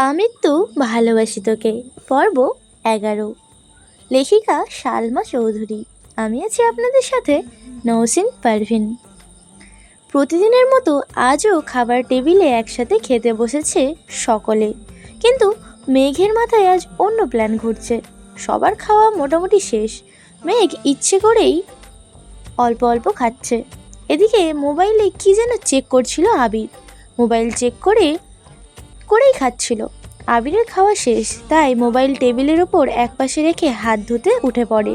আমৃত্যু ভালোবাসি তোকে। পর্ব এগারো। লেখিকা সালমা চৌধুরী। আমি আছি আপনাদের সাথে নৌসিন পারভিন। প্রতিদিনের মতো আজও খাবার টেবিলে একসাথে খেতে বসেছে সকলে। কিন্তু মেঘের মাথায় আজ অন্য প্ল্যান ঘুরছে। সবার খাওয়া মোটামুটি শেষ। মেঘ ইচ্ছে করেই অল্প অল্প খাচ্ছে। এদিকে মোবাইলে কি যেন চেক করছিল আবির। মোবাইল চেক করে করেই খাচ্ছিল। আবিরের খাওয়া শেষ, তাই মোবাইল টেবিলের ওপর একপাশে রেখে হাত ধুতে উঠে পড়ে।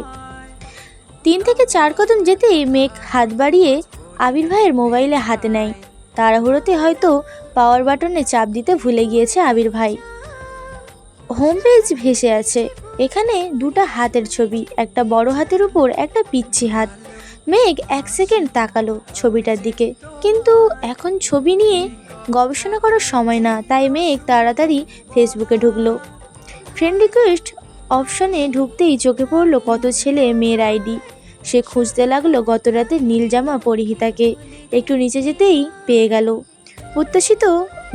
তিন থেকে চার কদম যেতেই মেঘ হাত বাড়িয়ে আবির ভাইয়ের মোবাইলে হাতে নেয়। তাড়াহুড়োতে হয়তো পাওয়ার বাটনে চাপ দিতে ভুলে গিয়েছে আবির ভাই। হোম পেজ ভেসে আছে। এখানে দুটো হাতের ছবি, একটা বড় হাতের উপর, একটা পিচ্ছি হাত। মেঘ এক সেকেন্ড তাকালো ছবিটার দিকে। কিন্তু এখন ছবি নিয়ে গবেষণা করার সময় না, তাই মেঘ তাড়াতাড়ি ফেসবুকে ঢুকলো। ফ্রেন্ড রিকোয়েস্ট অপশনে ঢুকতেই চোখে পড়ল কত ছেলে মেয়ের আইডি। সে খুঁজতে লাগল গত রাতে নীল জামা পরিহিতাকে। একটু নিচে যেতেই পেয়ে গেল। প্রত্যাশিত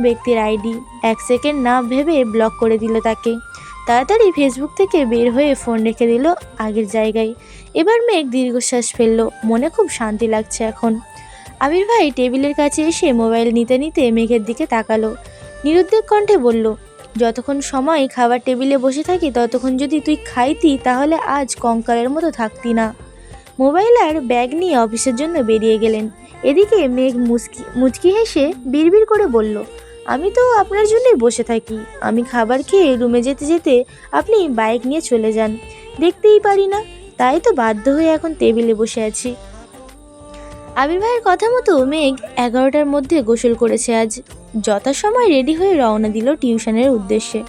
ব্যক্তির আইডি। এক সেকেন্ড না ভেবে ব্লক করে দিল তাকে। তাড়াতাড়ি ফেসবুক থেকে বের হয়ে ফোন রেখে দিল আগের জায়গায়। এবার মেঘ দীর্ঘশ্বাস ফেলল। মনে খুব শান্তি লাগছে এখন। আবির ভাই টেবিলের কাছে এসে মোবাইল নিতে নিতে মেঘের দিকে তাকালো। নিরুদ্বেগ কণ্ঠে বলল, যতক্ষণ সময় খাবার টেবিলে বসে থাকি, ততক্ষণ যদি তুই খাইতি, তাহলে আজ কঙ্কালের মতো থাকতি না। মোবাইল আর ব্যাগ নিয়ে অফিসের জন্য বেরিয়ে গেলেন। এদিকে মেঘ মুচকি মুচকি হেসে বিড়বিড় করে বলল আমি তো আপনার জন্যই বসে থাকি। আমি খাবার খেয়ে রুমে যেতে যেতে আপনি বাইক নিয়ে চলে যান। দেখতেই পারি না, তাই তো বাধ্য হয়ে এখন টেবিলে বসে আছি। আবির ভাইয়ের কথা মতো মেঘ এগারোটার মধ্যে গোসল করেছে আজ। যথাসময় রেডি হয়ে রওনা দিল টিউশনের উদ্দেশ্যে।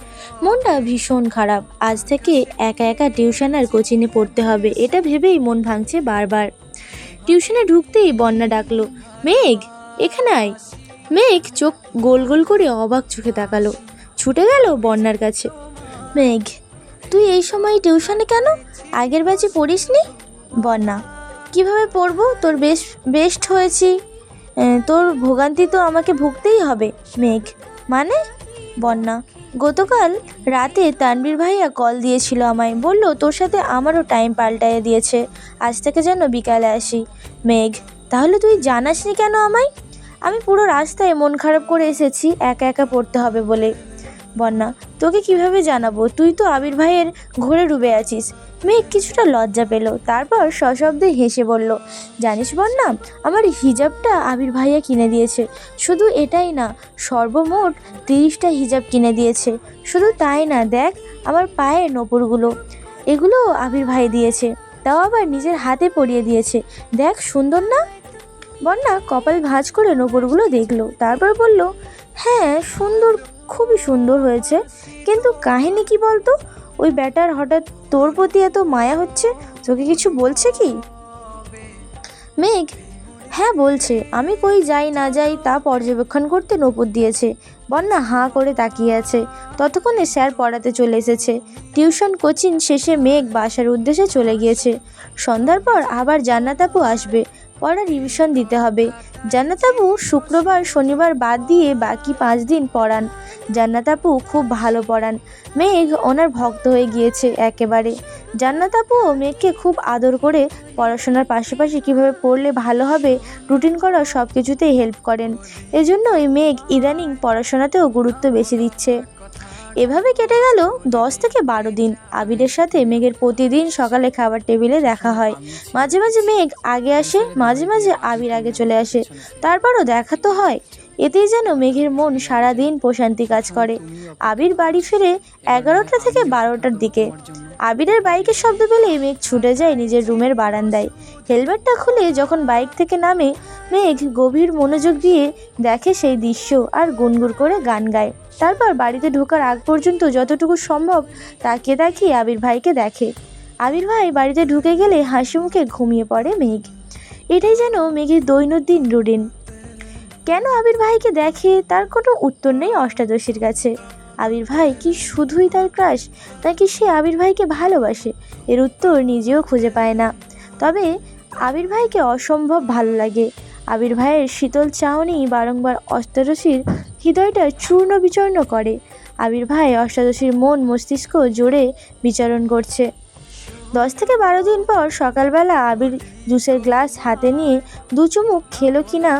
মনটা ভীষণ খারাপ। আজ থেকে একা একা টিউশন আর কোচিংয়ে পড়তে হবে, এটা ভেবেই মন ভাঙছে বারবার। টিউশনে ঢুকতেই বন্যা ডাকলো, মেঘ, এখানে আয়। মেঘ চোখ গোল গোল করে অবাক চোখে তাকালো। ছুটে গেল বন্যার কাছে। মেঘ, তুই এই সময় টিউশনে কেন? আগের ব্যাচে পড়িসনি? বন্যা, কীভাবে পড়ব? তোর বেশ, বেস্ট হয়েছি। তোর ভোগান্তি তো আমাকে ভুগতেই হবে। মেঘ মানে? বন্যা, গতকাল রাতে তানবীর ভাইয়া কল দিয়েছিল আমায়। বলল, তোর সাথে আমারও টাইম পাল্টাইয়ে দিয়েছে। আজ থেকে যেন বিকালে আসি। মেঘ, তাহলে তুই জানাসনি কেন আমায়? আমি পুরো রাস্তায় মন খারাপ করে এসেছি, একা একা পড়তে হবে বলে। বন্যা, তোকে কীভাবে জানাব? তুই তো আবির ভাইয়ের ঘোরে ডুবে আছিস। মেঘ কিছুটা লজ্জা পেল, তারপর সশব্দে হেসে বলল, জানিস বন্যা, আমার হিজাবটা আবির ভাইয়া কিনে দিয়েছে। শুধু এটাই না, সর্বমোট তিরিশটা হিজাব কিনে দিয়েছে। শুধু তাই না, দেখ আমার পায়ের নপুরগুলো। এগুলো আবির ভাই দিয়েছে। তাও আবার নিজের হাতে পরিয়ে দিয়েছে। দেখ সুন্দর না? বন্যা কপাল ভাঁজ করে নপুরগুলো দেখল। তারপর বলল হ্যাঁ সুন্দর, খুবই সুন্দর হয়েছে। কিন্তু কাহিনী কি বলতো? ওই ব্যাটার হঠাৎ তোর প্রতি এত মায়া হচ্ছে? তোকে কিছু বলছে কি? মেঘ হ্যাঁ বলছে। আমি কই যাই না যাই তা পর্যবেক্ষণ করতে নপুর দিয়েছে। বন্যা হাঁ করে তাকিয়ে আছে। ততক্ষণে স্যার পড়াতে চলে এসেছে। টিউশন কোচিং শেষে মেঘ বাসার উদ্দেশ্যে চলে গিয়েছে। সন্ধ্যার পর আবার জান্নাত আপু আসবে। পড়া রিভিশন দিতে হবে। জান্নাত আপু শুক্রবার, শনিবার বাদ দিয়ে বাকি পাঁচ দিন পড়ান। জান্নাত আপু খুব ভালো পড়ান। মেঘ ওনার ভক্ত হয়ে গিয়েছে একেবারে। জান্নাত আপুও মেঘকে খুব আদর করে পড়াশোনার পাশাপাশি কীভাবে পড়লে ভালো হবে রুটিন করা সব কিছুতেই হেল্প করেন। এজন্যই মেঘ ইদানিং পড়াশোনাতেও গুরুত্ব বেশি দিচ্ছে। এভাবে কেটে গেল দশ থেকে বারো দিন। আবিরের সাথে মেঘের প্রতিদিন সকালে খাবার টেবিলে দেখা হয়। মাঝে মাঝে মেঘ আগে আসে, মাঝে মাঝে আবির আগে চলে আসে। তারপরও দেখা তো হয়। এতেই যেন মেঘের মন সারাদিন প্রশান্তি কাজ করে। আবির বাড়ি ফিরে এগারোটা থেকে বারোটার দিকে। আবিরের বাইকের শব্দ পেলেই মেঘ ছুটে যায় নিজের রুমের বারান্দায়। হেলমেটটা খুলে যখন বাইক থেকে নামে, মেঘ গভীর মনোযোগ দিয়ে দেখে সেই দৃশ্য আর গুনগুর করে গান গায়। তারপর বাড়িতে ঢোকার আগ পর্যন্ত যতটুকু সম্ভব তাকিয়ে তাকিয়ে আবির ভাইকে দেখে। আবির ভাই বাড়িতে ঢুকে গেলে হাসি মুখে ঘুমিয়ে পড়ে মেঘ। এটাই যেন মেঘের দৈনন্দিন রুটিন। কেন আবির ভাইকে দেখে তার কোনো উত্তর নেই অষ্টাদশীর কাছে? আবির ভাই কি শুধুই তার ক্রাশ, নাকি সে আবির ভাইকে ভালোবাসে? এর উত্তর নিজেও খুঁজে পায় না। তবে আবির ভাইকে অসম্ভব ভালো লাগে। আবির ভাইয়ের শীতল চাহনি বারংবার অষ্টাদশীর হৃদয়টা চূর্ণ বিচূর্ণ করে। আবির ভাই অষ্টাদশীর মন মস্তিষ্ক জোরে বিচারণ করছে। দশ থেকে বারো দিন পর সকালবেলা আবির জুসের গ্লাস হাতে নিয়ে দু চুমুক খেলো কিনা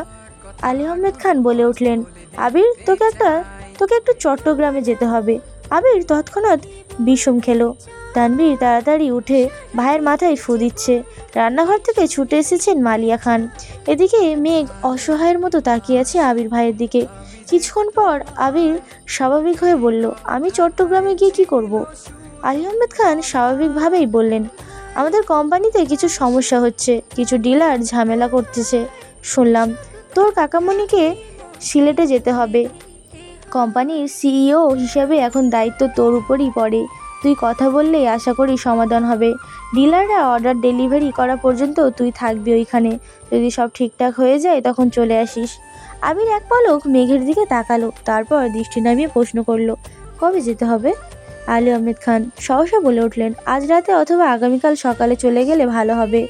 আলী আহমেদ খান বলে উঠলেন, আবির, তোকে একটা, তোকে একটু চট্টগ্রামে যেতে হবে। আবির তৎক্ষণাৎ বিষম খেলো। তানবীর তাড়াতাড়ি উঠে ভাইয়ের মাথায় ফু দিচ্ছে। রান্নাঘর থেকে ছুটে এসেছেন মালিয়া খান। এদিকে মেঘ অসহায়ের মতো তাকিয়ে আছে আবির ভাইয়ের দিকে। কিছুক্ষণ পর আবির স্বাভাবিক হয়ে বলল, আমি চট্টগ্রামে গিয়ে কি করব। আলী আহমেদ খান স্বাভাবিকভাবেই বললেন, আমাদের কোম্পানিতে কিছু সমস্যা হচ্ছে, কিছু ডিলার ঝামেলা করতেছে। শুনলাম তোর কাকামণিকে সিলেটে যেতে হবে। কোম্পানির সিইও হিসেবে এখন দায়িত্ব তোর উপরই পড়ে। তুই কথা বললেই আশা করি সমাধান হবে। ডিলাররা অর্ডার ডেলিভারি করা পর্যন্ত তুই থাকবি ওইখানে। যদি সব ঠিকঠাক হয়ে যায় তখন চলে আসিস। আবির এক পলক মেঘের দিকে তাকালো, তারপর দৃষ্টি নামিয়ে প্রশ্ন করল, কবে যেতে হবে? আলী আহমেদ খান সহসা বলে উঠলেন, আজ রাতে অথবা আগামীকাল সকালে চলে গেলে ভালো হবে।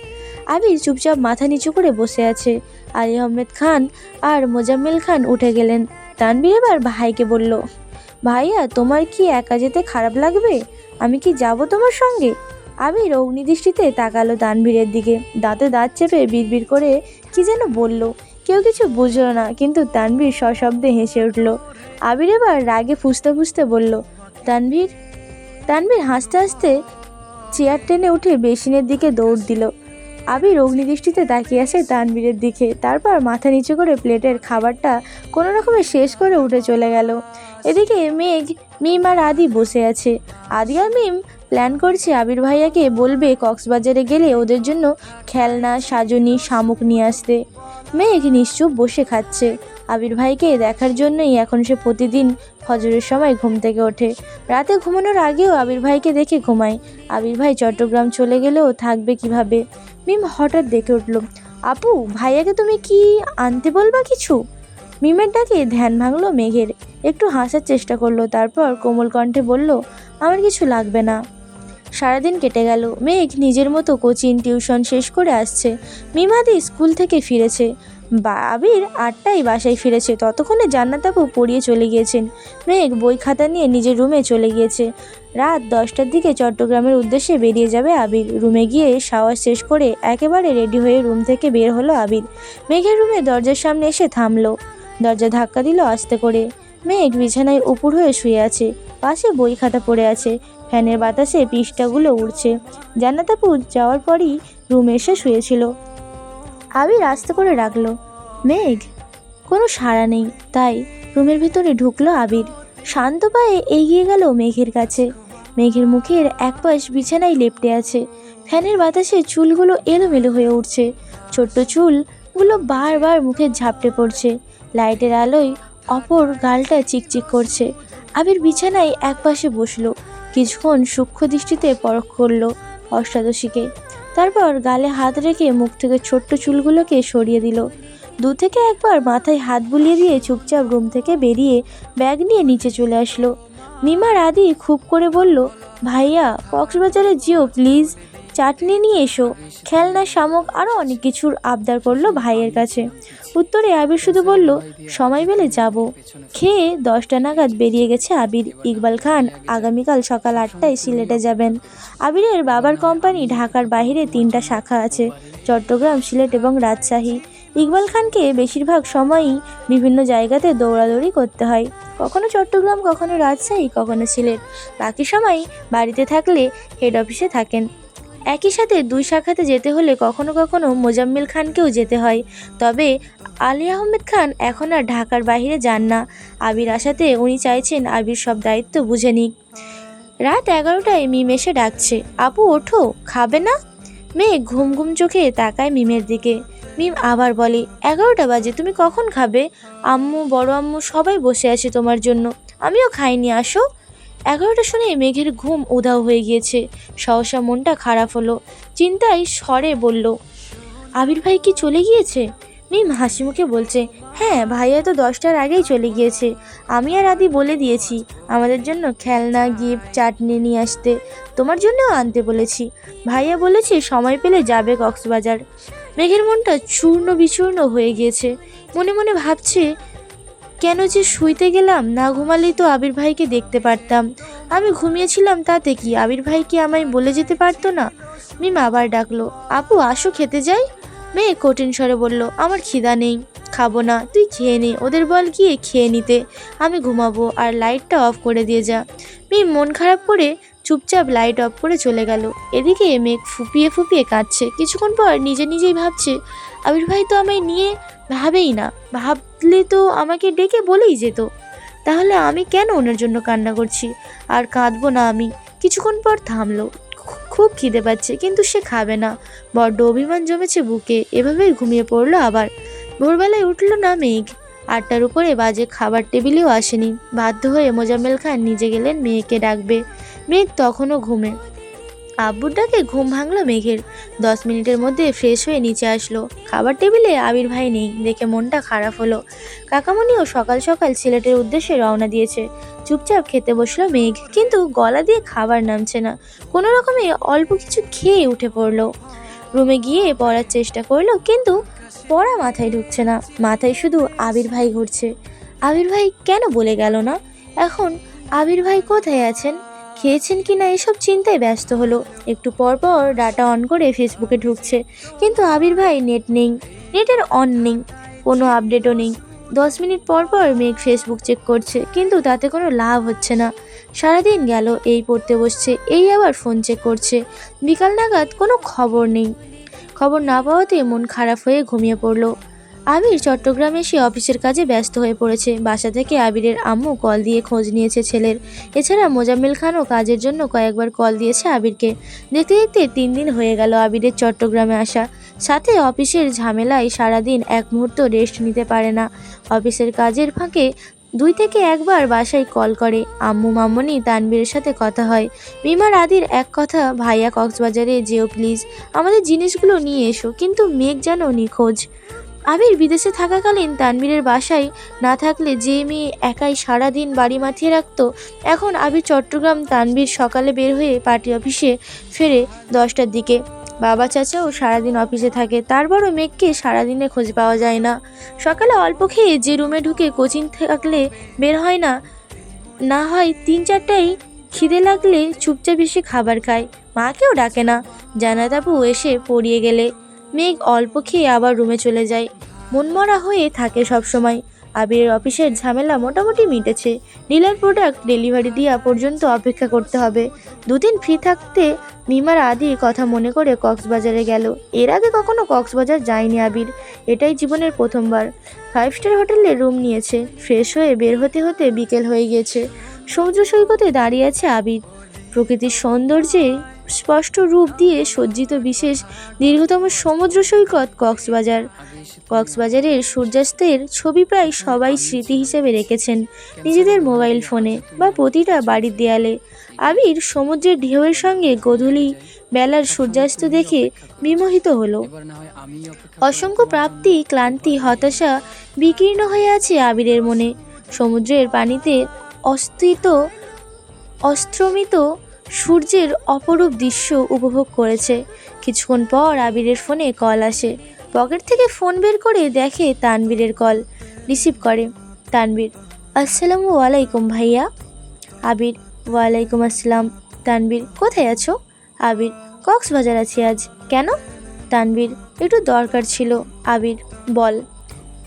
আবির চুপচাপ মাথা নিচু করে বসে আছে। আলী আহমেদ খান আর মোজাম্মেল খান উঠে গেলেন। তানবীর এবার ভাইকে বলল, ভাইয়া, তোমার কি একা যেতে খারাপ লাগবে? আমি কি যাব তোমার সঙ্গে? আবির অগ্নিদৃষ্টিতে তাকালো তানভীরের দিকে। দাঁতে দাঁত চেপে বিড়বিড় করে কি যেন বলল। কেউ কিছু বুঝলো না, কিন্তু তানভীর সশব্দে হেসে উঠল। আবির এবার রাগে ফুসতে ফুসতে বলল তানভীর তানভীর হাসতে হাসতে চেয়ার টেনে উঠে বেসিনের দিকে দৌড় দিল। আবির অগ্নিদৃষ্টিতে তাকিয়ে আছে তানবীরের দিকে। তারপর মাথা নিচু করে প্লেটের খাবারটা কোনো রকমে শেষ করে উঠে চলে গেল। এদিকে মেঘ, মিম আর আদি বসে আছে। আদি আর মিম প্ল্যান করছে আবির ভাইয়াকে বলবে কক্সবাজারে গেলে ওদের জন্য খেলনা, সাজনি, শামুক নিয়ে আসতে। মেঘ নিশ্চুপ বসে খাচ্ছে। আবির ভাইকে দেখার জন্যই এখন সে প্রতিদিন ফজরের সময় ঘুম থেকে ওঠে। রাতে ঘুমানোর আগেও আবির ভাইকে দেখে ঘুমায়। আবির ভাই চট্টগ্রাম চলে গেলেও থাকবে কীভাবে? মিম হঠাৎ দেখে উঠল, আপু, ভাইয়াকে তুমি কি আনতে বলবা কিছু? মিমের ডাকে ধ্যান ভাঙলো মেঘের। একটু হাসার চেষ্টা করল, তারপর কোমল কণ্ঠে বলল, আমার কিছু লাগবে না। সারাদিন কেটে গেল। মেঘ নিজের মতো কোচিং, টিউশন শেষ করে আসছে। মিমাদি স্কুল থেকে ফিরেছে। বা আবির আটটায় বাসায় ফিরেছে। ততক্ষণে জান্নাত আপু পড়িয়ে চলে গিয়েছেন। মেঘ বই খাতা নিয়ে নিজের রুমে চলে গিয়েছে। রাত দশটার দিকে চট্টগ্রামের উদ্দেশ্যে বেরিয়ে যাবে আবির। রুমে গিয়ে শাওয়ার শেষ করে একেবারে রেডি হয়ে রুম থেকে বের হলো আবির। মেঘের রুমে দরজার সামনে এসে থামলো। দরজা ধাক্কা দিল আস্তে করে। মেঘ বিছানায় উপুর হয়ে শুয়ে আছে। পাশে বই খাতা পড়ে আছে। ফ্যানের বাতাসে পৃষ্ঠাগুলো উড়ছে। জান্নাতাপু যাওয়ার পরই রুমে এসে শুয়েছিল। আবির আস্তে করে ডাকলো, মেঘ, কোনো সাড়া নেই। তাই রুমের ভিতরে ঢুকলো আবির। শান্ত পায়ে এগিয়ে গেল মেঘের কাছে। মেঘের মুখের এক পাশ বিছানায় লেপটে আছে। ফ্যানের বাতাসে চুলগুলো এলোমেলো হয়ে উঠছে। ছোট্ট চুলগুলো বারবার মুখে ঝাপটে পড়ছে। লাইটের আলোয় অপর গালটা চিকচিক করছে। আবির বিছানায় একপাশে বসল। কিছুক্ষণ সূক্ষ্ম দৃষ্টিতে পরখ করল অষ্টাদশীকে। তারপর গালে হাত রেখে মুখ থেকে ছোট্ট চুলগুলোকে সরিয়ে দিল। দু থেকে একবার মাথায় হাত বুলিয়ে দিয়ে চুপচাপ রুম থেকে বেরিয়ে ব্যাগ নিয়ে নিচে চলে আসলো। মিমার আদি খুব করে বলল, ভাইয়া, কক্সবাজারে জিও প্লিজ। চাটনি নিয়ে এসো। খেলনা শামুক আরও অনেক কিছুর আবদার করল ভাইয়ের কাছে। উত্তরে আবির শুধু বলল, সময় পেলে যাব। খেয়ে দশটা নাগাদ বেরিয়ে গেছে আবির। ইকবাল খান আগামীকাল সকাল আটটায় সিলেটে যাবেন। আবিরের বাবার কোম্পানি ঢাকার বাইরে তিনটা শাখা আছে, চট্টগ্রাম, সিলেট এবং রাজশাহী। ইকবাল খানকে বেশিরভাগ সময়ই বিভিন্ন জায়গাতে দৌড়াদৌড়ি করতে হয়। কখনো চট্টগ্রাম, কখনো রাজশাহী, কখনো সিলেট। বাকি সময় বাড়িতে থাকলে হেড অফিসে থাকেন। একই সাথে দুই শাখাতে যেতে হলে কখনো কখনো মোজাম্মেল খানকেও যেতে হয়। তবে আলী আহমেদ খান এখন আর ঢাকার বাইরে যান না। আবির আসাতে উনি চাইছেন আবির সব দায়িত্ব বুঝে নিক। রাত এগারোটায় মিম এসে ডাকছে, আপু, ওঠো, খাবে না? মেয়ে ঘুম ঘুম চোখে তাকায় মিমের দিকে। মিম আবার বলে, এগারোটা বাজে, তুমি কখন খাবে? আম্মু, বড় আম্মু সবাই বসে আছে তোমার জন্য। আমিও খাইনি, আসো। এগারোটা শুনে মেঘের ঘুম উধাও হয়ে গিয়েছে। সহসা মনটা খারাপ হলো। চিন্তায় স্বরে বলল, আবির ভাই কি চলে গিয়েছে? মিম হাসি মুখে বলছে হ্যাঁ ভাইয়া তো দশটার আগেই চলে গিয়েছে। আমি আর আদি বলে দিয়েছি, আমাদের জন্য খেলনা, গিফট, চাটনি নিয়ে আসতে। তোমার জন্যও আনতে বলেছি। ভাইয়া বলেছে সময় পেলে যাবে কক্সবাজার। মেঘের মনটা চূর্ণ বিচূর্ণ হয়ে গিয়েছে। মনে মনে ভাবছে কেন যে শুইতে গেলাম, না ঘুমালেই তো আবির ভাইকে দেখতে পারতাম। আমি ঘুমিয়েছিলাম তাতে কি? আবির ভাই কি আমায় বলে যেতে পারতো না? মিম আবার ডাকলো, আপু, আসো খেতে যাই? মেয়ে কঠিন স্বরে বলল, আমার খিদা নেই, খাব না, তুই খেয়ে নে, ওদের বল গিয়ে খেয়ে নিতে। আমি ঘুমাবো আর লাইটটা অফ করে দিয়ে যা। মিম মন খারাপ করে চুপচাপ লাইট অফ করে চলে গেল। এদিকে মেঘ ফুপিয়ে ফুপিয়ে কাঁদছে। কিছুক্ষণ পর নিজে নিজেই ভাবছে, আবির ভাই তো আমায় নিয়ে ভাবেই না ভাবলে তো আমাকে ডেকে বলেই যেত। তাহলে আমি কেন ওনার জন্য কান্না করছি? আর কাঁদবো না আমি। কিছুক্ষণ পর থামলো। খুব খিদে পাচ্ছে, কিন্তু সে খাবে না। বড্ড অভিমান জমেছে বুকে। এভাবেই ঘুমিয়ে পড়ল আবার। ভোরবেলায় উঠল না মেঘ। আটটার উপরে বাজে খাবার টেবিলেও আসেনি। বাধ্য হয়ে মোজাম্মেল খান নিজে গেলেন মেয়েকে ডাকবে। মেঘ তখনও ঘুমে। আব্বুর ডাকে ঘুম ভাঙলো মেঘের। দশ মিনিটের মধ্যে ফ্রেশ হয়ে নিচে আসলো। খাবার টেবিলে আবির ভাই নেই, দেখে মনটা খারাপ হলো। কাকামণিও সকাল সকাল সিলেটের উদ্দেশ্যে রওনা দিয়েছে। চুপচাপ খেতে বসল মেঘ, কিন্তু গলা দিয়ে খাবার নামছে না। কোনো রকমে অল্প কিছু খেয়ে উঠে পড়ল। রুমে গিয়ে পড়ার চেষ্টা করল, কিন্তু পড়া মাথায় ঢুকছে না। মাথায় শুধু আবির ভাই ঘুরছে। আবির ভাই কেন বলে গেল না? এখন আবির ভাই কোথায় আছেন? খেয়েছেন কি না এসব চিন্তায় ব্যস্ত হলো। একটু পর পর ডাটা অন করে ফেসবুকে ঢুকছে। কিন্তু আবির ভাই নেট নেই, নেটের অন নেই, কোনো আপডেটও নেই। দশ মিনিট পর পর মেঘ ফেসবুক চেক করছে, কিন্তু তাতে কোনো লাভ হচ্ছে না। সারাদিন গেল, এই পড়তে বসছে, এই আবার ফোন চেক করছে। বিকাল নাগাদ কোনো খবর নেই। খবর না পাওয়াতে মন খারাপ হয়ে ঘুমিয়ে পড়ল। আবির চট্টগ্রামে এসে অফিসের কাজে ব্যস্ত হয়ে পড়েছে। বাসা থেকে আবিরের আম্মু কল দিয়ে খোঁজ নিয়েছে ছেলের। এছাড়া মোজাম্মেল খানও কাজের জন্য কয়েকবার কল দিয়েছে আবিরকে। দেখতে দেখতে তিন দিন হয়ে গেল আবিরের চট্টগ্রামে আসা। সাথে অফিসের ঝামেলায় সারাদিন এক মুহূর্ত রেস্ট নিতে পারে না। অফিসের কাজের ফাঁকে দুই থেকে একবার বাসায় কল করে। আম্মু মাম্মনি তানবীরের সাথে কথা হয়। মিমার আদির এক কথা, ভাইয়া কক্সবাজারে যেও প্লিজ। আমাদের জিনিসগুলো নিয়ে এসো, কিন্তু মেঘ যেন নিখোঁজ। আবির বিদেশে থাকাকালীন তানবীরের বাসায় না থাকলে যে মেয়ে একাই সারাদিন বাড়ি মাথিয়ে রাখত, এখন আবির চট্টগ্রাম তানবীর সকালে বের হয়ে পার্টি অফিসে ফেরে দশটার দিকে। বাবা, চাচাও সারাদিন অফিসে থাকে, তারপরও মেঘকে সারাদিনে খোঁজ পাওয়া যায় না। সকালে অল্প খেয়ে যে রুমে ঢুকে কোচিং থাকলে বের হয় না না হয় তিন চারটাই খিদে লাগলে চুপচাপ এসে খাবার খায়। মাকেও ডাকে না। জানাতাপু এসে পড়িয়ে গেলে। মেঘ অল্প খেয়ে আবার রুমে চলে যায়। মনমরা হয়ে থাকে সবসময়। আবিরের অফিসের ঝামেলা মোটামুটি মিটেছে। ডিলার প্রোডাক্ট ডেলিভারি দেওয়া পর্যন্ত অপেক্ষা করতে হবে। দুদিন ফ্রি থাকতে মিমার আদির কথা মনে করে কক্সবাজারে গেল। এর আগে কখনো কক্সবাজার যায়নি আবির। এটাই জীবনের প্রথমবার। ফাইভ স্টার হোটেলে রুম নিয়েছে। ফ্রেশ হয়ে বের হতে হতে বিকেল হয়ে গিয়েছে সমুদ্র সৈকতে দাঁড়িয়ে আছে আবির। প্রকৃতির সৌন্দর্যে স্পষ্ট রূপ দিয়ে সজ্জিত বিশেষ দীর্ঘতম সমুদ্র সৈকত কক্সবাজার। কক্সবাজারের সূর্যাস্তের ছবি প্রায় সবাই স্মৃতি হিসেবে রেখেছেন নিজেদের মোবাইল ফোনে বা প্রতিটা বাড়ির দেয়ালে। আবির সমুদ্রের ঢেউয়ের সঙ্গে গোধূলি বেলার সূর্যাস্ত দেখে বিমোহিত হলো। অসংখ্য প্রাপ্তি, ক্লান্তি, হতাশা বিকীর্ণ হয়ে আছে আবিরের মনে। সমুদ্রের পানিতে অস্তিত অস্ত্রমিত সূর্যের অপরূপ দৃশ্য উপভোগ করেছে। কিছুক্ষণ পর আবিরের ফোনে কল আসে। পকেট থেকে ফোন বের করে দেখে তানবীরের কল। রিসিভ করে। তানবীর, আসসালামু আলাইকুম ভাইয়া। আবির, ওয়ালাইকুম আসসালাম। তানবীর, কোথায় আছো? আবির, কক্সবাজার আছি আজ। কেন? তানবীর, একটু দরকার ছিল। আবির, বল।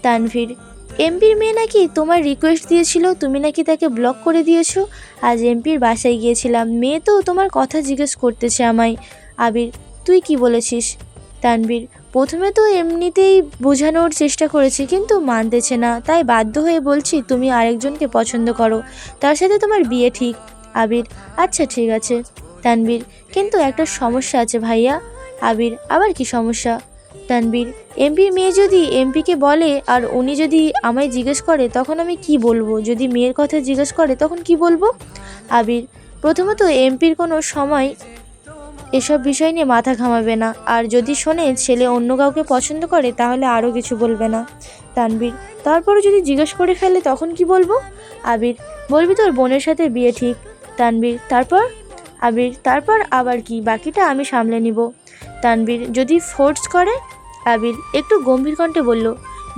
তানভীর এমপির মেয়ে নাকি তোমার রিকোয়েস্ট দিয়েছিল, তুমি নাকি তাকে ব্লক করে দিয়েছ? আজ এমপির বাসায় গিয়েছিলাম, মেয়ে তো তোমার কথা জিজ্ঞেস করতেছে আমায়। আবির, তুই কি বলেছিস? তানভীর, প্রথমে তো এমনিতেই বোঝানোর চেষ্টা করেছি, কিন্তু মানতেছে না। তাই বাধ্য হয়ে বলছি, তুমি আরেকজনকে পছন্দ করো। তার সাথে তোমার বিয়ে ঠিক। আবির আচ্ছা ঠিক আছে। তানভীর, কিন্তু একটা সমস্যা আছে ভাইয়া। আবির, আবার কি সমস্যা? তানবীর এমপির মেয়ে যদি এমপিকে বলে আর উনি যদি আমায় জিজ্ঞেস করে, তখন আমি কি বলব? যদি মেয়ের কথা জিজ্ঞেস করে, তখন কি বলব? আবির, প্রথমত এমপির কোনো সময় এসব বিষয় নিয়ে মাথা ঘামাবে না। আর যদি শোনে ছেলে অন্য কাউকে পছন্দ করে, তাহলে আরও কিছু বলবে না। তানবীর তারপরে যদি জিজ্ঞেস করে ফেলে, তখন কি বলব? আবির, বলবি তোর বোনের সাথে বিয়ে ঠিক? তানবীর, তারপর? আবির, তারপর আবার কি? বাকিটা আমি সামলে নিব। তানবীর যদি ফোর্স করে, আবির একটু গম্ভীর কণ্ঠে বলল,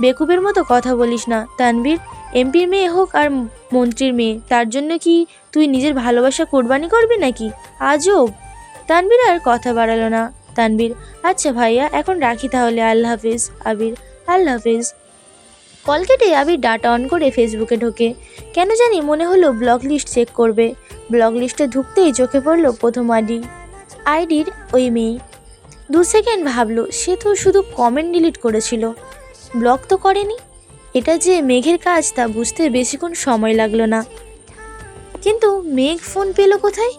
বেকুবের মতো কথা বলিস না তানবীর এমপির মেয়ে হোক আর মন্ত্রীর মেয়ে, তার জন্য কি তুই নিজের ভালোবাসা কোরবানি করবি নাকি? আজব তানবীর আর কথা বাড়ালো না। তানবীর আচ্ছা ভাইয়া, এখন রাখি তাহলে, আল্লাহ হাফিজ। আবির, আল্লাহ হাফিজ। কল কেটে আবির ডাটা অন করে ফেসবুকে ঢোকে। কেন জানি মনে হলো ব্লগ লিস্ট চেক করবে। ব্লগ লিস্টে ঢুকতেই চোখে পড়ল প্রথম আইডি, আইডির ওই মেয়ে। দু সেকেন্ড ভাবলো, সে তো শুধু কমেন্ট ডিলিট করেছিল। ব্লক তো করেনি। এটা যে মেঘের কাজ, তা বুঝতে বেশিক্ষণ সময় লাগল না। কিন্তু মেঘ ফোন পেল কোথায়?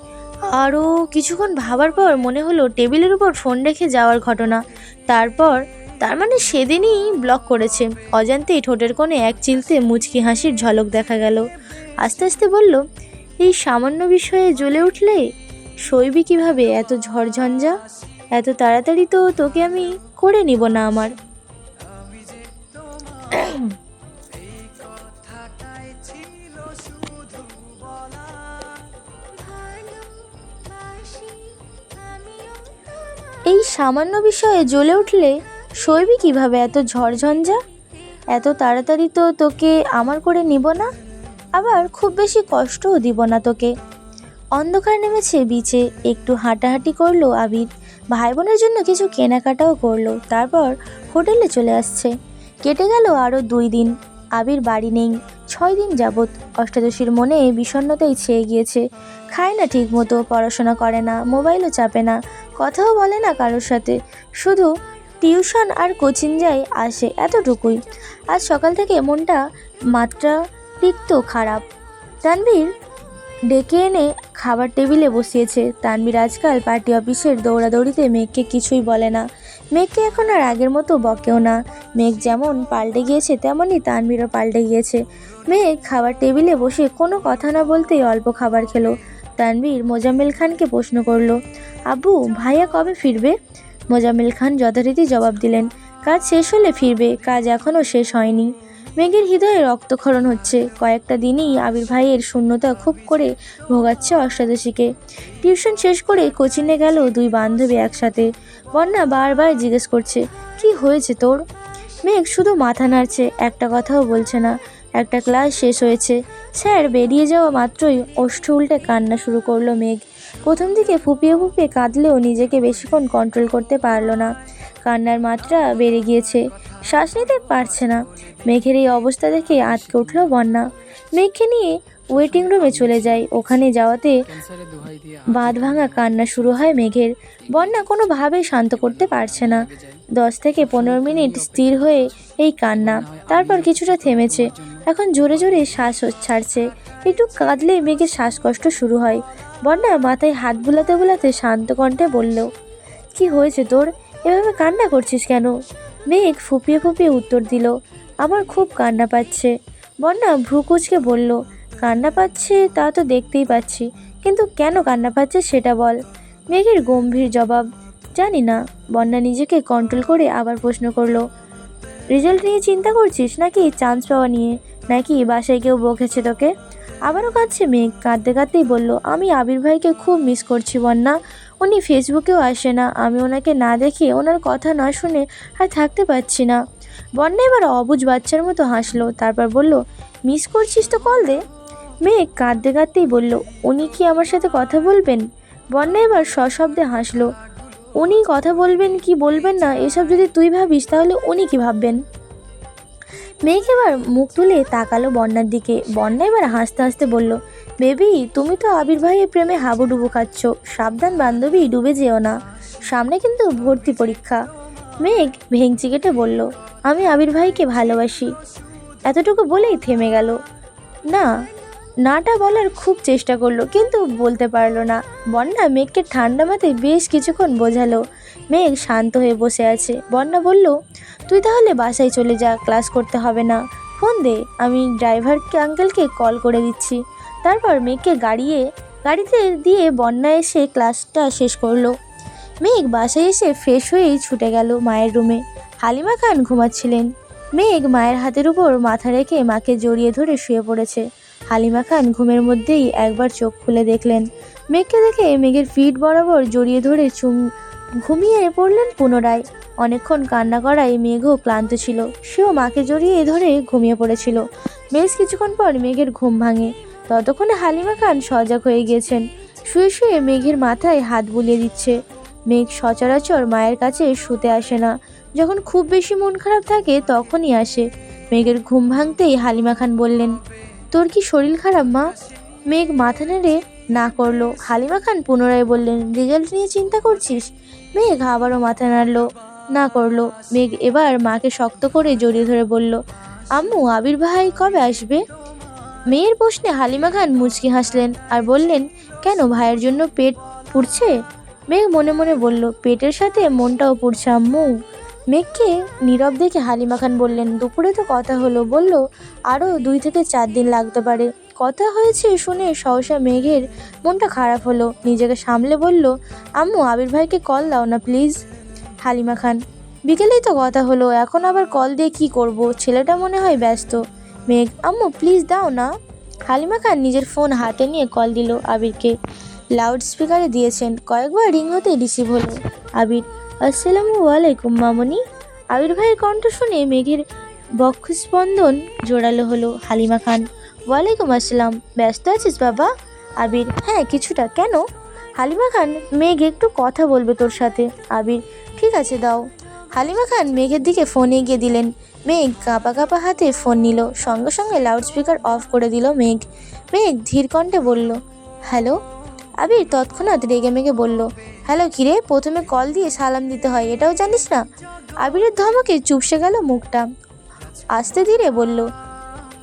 আরও কিছুক্ষণ ভাবার পর মনে হলো টেবিলের উপর ফোন রেখে যাওয়ার ঘটনা। তারপর, তার মানে সেদিনই ব্লক করেছে। অজান্তেই ঠোঁটের কোণে এক চিলতে মুচকি হাসির ঝলক দেখা গেল। আস্তে আস্তে বলল, এই সামান্য বিষয়ে জ্বলে উঠলে? সইবি কীভাবে এত ঝড়ঝঞ্ঝা? এত তাড়াতাড়ি তো তোকে আমি করে নিব না আমার। এই সামান্য বিষয়ে জ্বলে উঠলে সইবি কীভাবে এত ঝড়ঝঞ্ঝা? এত তাড়াতাড়ি তো তোকে আমার করে নিব না, আবার খুব বেশি কষ্টও দিব না তোকে। অন্ধকার নেমেছে, বিচে একটু হাঁটাহাঁটি করল আবির। ভাই বোনের জন্য কিছু কেনাকাটাও করল, তারপর হোটেলে চলে আসছে। কেটে গেল আরও দুই দিন। আবির বাড়ি নেই। ছয় দিন যাবৎ অষ্টাদশীর মনে বিষণ্ণতাই ছেয়ে গিয়েছে। খায় না ঠিক মতো পড়াশোনা করে না, মোবাইলও চাপে না, কথাও বলে না কারোর সাথে। শুধু টিউশন আর কোচিং যায় আসে এতটুকুই। আজ সকাল থেকে মনটা মাত্রা রিক্ত খারাপ। তানভীর ডেকে এনে খাবার টেবিলে বসিয়েছে। তানভীর আজকাল পার্টি অফিসের দৌড়াদৌড়িতে মেঘকে কিছুই বলে না। মেঘকে এখন আর আগের মতো বকেও না। মেঘ যেমন পাল্টে গিয়েছে, তেমনই তানভীরও পাল্টে গিয়েছে। মেঘ খাবার টেবিলে বসে কোনো কথা না বলতেই অল্প খাবার খেলো। তানভীর মোজাম্মেল খানকে প্রশ্ন করল, আব্বু, ভাইয়া কবে ফিরবে? মোজাম্মেল খান যথারীতি জবাব দিলেন, কাজ শেষ হলে ফিরবে, কাজ এখনও শেষ হয়নি। মেঘের হৃদয়ে রক্তক্ষরণ হচ্ছে। কয়েকটা দিনই আবির ভাইয়ের শূন্যতা খুব করে ভোগাচ্ছে অষ্টাদশীকে। টিউশন শেষ করে কোচিনে গেল দুই বান্ধবী একসাথে। বন্যা বারবার জিজ্ঞেস করছে, কি হয়েছে তোর? মেঘ শুধু মাথা নাড়ছে, একটা কথাও বলছে না। একটা ক্লাস শেষ হয়েছে। স্যার, বেরিয়ে যাওয়া মাত্রই ওষ্ঠ উল্টে কান্না শুরু করল মেঘ। প্রথম দিকে ফুপিয়ে ফুপিয়ে কাঁদলেও নিজেকে বেশিক্ষণ কন্ট্রোল করতে পারল না। কান্নার মাত্রা বেড়ে গিয়েছে। শ্বাস নিতে পারছে না। মেঘের এই অবস্থা দেখে আটকে উঠল বন্যা। মেঘকে নিয়ে ওয়েটিং রুমে চলে যায়। ওখানে যাওয়াতে বাঁধ ভাঙা কান্না শুরু হয় মেঘের। বন্যা কোনোভাবেই শান্ত করতে পারছে না। দশ থেকে পনেরো মিনিট স্থির হয়ে এই কান্না। তারপর কিছুটা থেমেছে। এখন জোরে জোরে শ্বাস ছাড়ছে। একটু কাঁদলে মেঘের শ্বাসকষ্ট শুরু হয়। বন্যা মাথায় হাত বুলাতে বুলাতে শান্ত কণ্ঠে বলল, কি হয়েছে তোর? এভাবে কান্না করছিস কেন? মেঘ ফুপিয়ে ফুপিয়ে উত্তর দিল, আমার খুব কান্না পাচ্ছে। বন্যা ভ্রুকুচকে বলল, কান্না পাচ্ছে তা তো দেখতেই পাচ্ছি, কিন্তু কেন কান্না পাচ্ছে সেটা বল। মেঘের গম্ভীর জবাব, জানি না। বন্যা নিজেকে কন্ট্রোল করে আবার প্রশ্ন করল রেজাল্ট নিয়ে চিন্তা করছিস নাকি চান্স পাওয়া নিয়ে? নাকি বাসায় কেউ বকেছে তোকে? আবারও কাঁদছে মেঘ, কাঁদতে কাঁদতেই বলল, আমি আবির ভাইকে খুব মিস করছি বন্যা। উনি ফেসবুকেও আসে না। আমি ওনাকে না দেখে ওনার কথা না শুনে আর থাকতে পারছি না। বন্যা এবার অবুঝ বাচ্চার মতো হাসলো, তারপর বলল মিস করছিস তো কল দে। মেয়ে কাঁদতে কাঁদতেই বলল, উনি কি আমার সাথে কথা বলবেন? বন্যা এবার সশব্দে হাসলো, উনি কথা বলবেন কি বলবেন না, এসব যদি তুই ভাবিস, তাহলে উনি কি ভাববেন? মেয়েকে এবার মুখ তুলে তাকালো বন্যার দিকে। বন্যা এবার হাসতে হাসতে বলল বেবি, তুমি তো আবির ভাইয়ের প্রেমে হাবুডুবু খাচ্ছ। সাবধান বান্ধবী, ডুবে যেও না। সামনে কিন্তু ভর্তি পরীক্ষা। মেঘ ভেঙচি কেটে বলল, আমি আবির ভাইকে ভালোবাসি। এতটুকু বলেই থেমে গেল। না, নাটা বলার খুব চেষ্টা করল, কিন্তু বলতে পারল না। বন্যা মেঘকে ঠান্ডা মাথায় বেশ কিছুক্ষণ বোঝালো। মেঘ শান্ত হয়ে বসে আছে। বন্যা বলল, তুই তাহলে বাসায় চলে যা, ক্লাস করতে হবে না। ফোন দে, আমি ড্রাইভারকে, আঙ্কেলকে কল করে দিচ্ছি। তারপর মেঘকে গাড়িয়ে, গাড়িতে দিয়ে বন্যা এসে ক্লাসটা শেষ করল। মেঘ বাসায় এসে ফ্রেশ হয়েই ছুটে গেল মায়ের রুমে। হালিমা খান ঘুমাচ্ছিলেন। মেঘ মায়ের হাতের উপর মাথা রেখে মাকে জড়িয়ে ধরে শুয়ে পড়েছে। হালিমা খান ঘুমের মধ্যেই একবার চোখ খুলে দেখলেন। মেঘকে দেখে মেঘের ফিট বরাবর জড়িয়ে ধরে চুম, ঘুমিয়ে পড়লেন পুনরায়। অনেকক্ষণ কান্না করায় মেঘও ক্লান্ত ছিল। সেও মাকে জড়িয়ে ধরে ঘুমিয়ে পড়েছিল। বেশ কিছুক্ষণ পর মেঘের ঘুম ভাঙে। ততক্ষণে হালিমা খান সজাগ হয়ে গিয়েছেন শুয়ে শুয়ে মেঘের মাথায় হাত বুলিয়ে দিচ্ছে। মেঘ সচরাচর মায়ের কাছে শুতে আসে না। যখন খুব বেশি মন খারাপ থাকে, তখনই আসে। মেঘের ঘুম ভাঙতেই হালিমা খান বললেন, তোর কি শরীর খারাপ, মা? মেঘ মাথা নেড়ে না করল। হালিমা খান পুনরায় বললেন, রেজাল্ট নিয়ে চিন্তা করছিস? মেঘ আবারও মাথা নাড়লো, না করল। মেঘ এবার মাকে শক্ত করে জড়িয়ে ধরে বলল, আম্মু, আবির ভাই কবে আসবে? মেয়ের প্রশ্নে হালিমা খান মুচকি হাসলেন আর বললেন, কেন ভাইয়ের জন্য পেট পুড়ছে? মেঘ মনে মনে বলল, পেটের সাথে মনটাও পুড়ছে, আম্মু। মেঘকে নীরব দেখে হালিমা খান বললেন, দুপুরে তো কথা হলো। বলল আরও দুই থেকে চার দিন লাগতে পারে। কথা হয়েছে শুনে সহসা মেঘের মনটা খারাপ হলো। নিজেকে সামলে বলল, আম্মু, আবির ভাইকে কল দাও না, প্লিজ। হালিমা খান, বিকেলেই তো কথা হলো, এখন আবার কল দিয়ে কি করব? ছেলেটা মনে হয় ব্যস্ত। মেঘ, আম্মু প্লিজ দাও না। হালিমা খান নিজের ফোন হাতে নিয়ে কল দিল আবিরকে। লাউড স্পিকারে দিয়েছেন, কয়েকবার রিং হতে রিসিভ হলো। আবির, আসসালামু আলাইকুম মামনি। আবির ভাইয়ের কণ্ঠ শুনে মেঘের বক্ষস্পন্দন জোরালো হলো হালিমা খান। ওয়ালাইকুম আসসালাম, ব্যস্ত আছিস বাবা? আবির হ্যাঁ কিছুটা, কেন? হালিমা খান, মেঘ, একটু কথা বলবে তোর সাথে। আবির, ঠিক আছে, দাও। হালিমা খান মেঘের দিকে ফোন এগিয়ে দিলেন। মেঘ কাঁপা কাঁপা হাতে ফোন নিল। সঙ্গে সঙ্গে লাউডস্পিকার অফ করে দিল মেঘ। মেঘ ধীর কণ্ঠে বলল হ্যালো আবির তৎক্ষণাৎ রেগে মেগে বলল হ্যালো কিরে, প্রথমে কল দিয়ে সালাম দিতে হয়, এটাও জানিস না? আবিরের ধমকে চুপসে গেল মুখটা। আস্তে ধীরে বলল,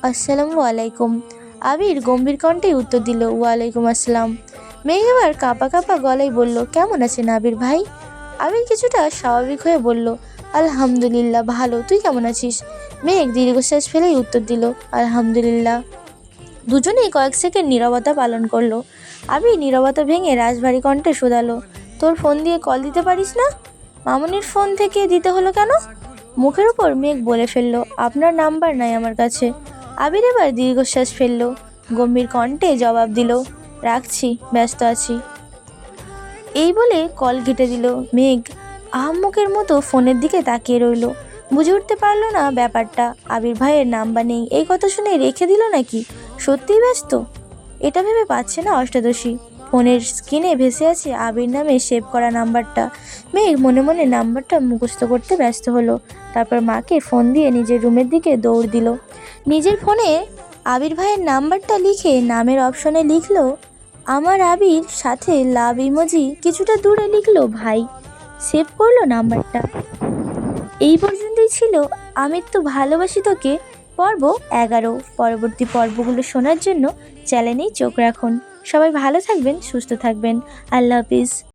আসসালামু আলাইকুম। আবির গম্ভীর কণ্ঠে উত্তর দিল, ওয়ালাইকুম আসসালাম। মেঘ এবার কাঁপা কাঁপা গলায় বলল, কেমন আছেন আবির ভাই? আবির কিছুটা স্বাভাবিক হয়ে বলল আলহামদুলিল্লাহ, ভালো। তুই কেমন আছিস? মেঘ দীর্ঘশ্বাস ফেলেই উত্তর দিল, আলহামদুলিল্লাহ। দুজনেই কয়েক সেকেন্ড নীরবতা পালন করল। আমি নীরবতা ভেঙে রাজভারী কণ্ঠে শোধালো, তোর ফোন দিয়ে কল দিতে পারিস না? মামনির ফোন থেকে দিতে হলো কেন? মুখের উপর মেঘ বলে ফেলল, আপনার নাম্বার নাই আমার কাছে। আবির এবার দীর্ঘশ্বাস ফেলল, গম্ভীর কণ্ঠে জবাব দিল, রাখছি, ব্যস্ত আছি। এই বলে কল কেটে দিল মেঘ। আহম্মকের মতো ফোনের দিকে তাকিয়ে রইল। বুঝে উঠতে পারল না ব্যাপারটা। আবির ভাইয়ের নাম্বার নেই। এই কথা শুনে রেখে দিল নাকি? সত্যিই ব্যস্ত? এটা ভেবে পাচ্ছে না অষ্টাদশী। ফোনের স্ক্রিনে ভেসে আছে আবির নামে সেভ করা নাম্বারটা। মেঘ মনে মনে নাম্বারটা মুখস্থ করতে ব্যস্ত হলো। তারপর মাকে ফোন দিয়ে নিজের রুমের দিকে দৌড় দিল। নিজের ফোনে আবির ভাইয়ের নাম্বারটা লিখে নামের অপশনে লিখলো, আমার আবির সাথে লাভ ইমোজি কিছুটা দূরে লিখলো, ভাই। সেভ করল নাম্বারটা। এই পর্যন্তই ছিল আমি তো ভালোবাসি তোকে পর্ব এগারো। পরবর্তী পর্বগুলো শোনার জন্য চ্যানেলেই চোখ রাখুন। সবাই ভালো থাকবেন, সুস্থ থাকবেন। আল্লাহ হাফিজ।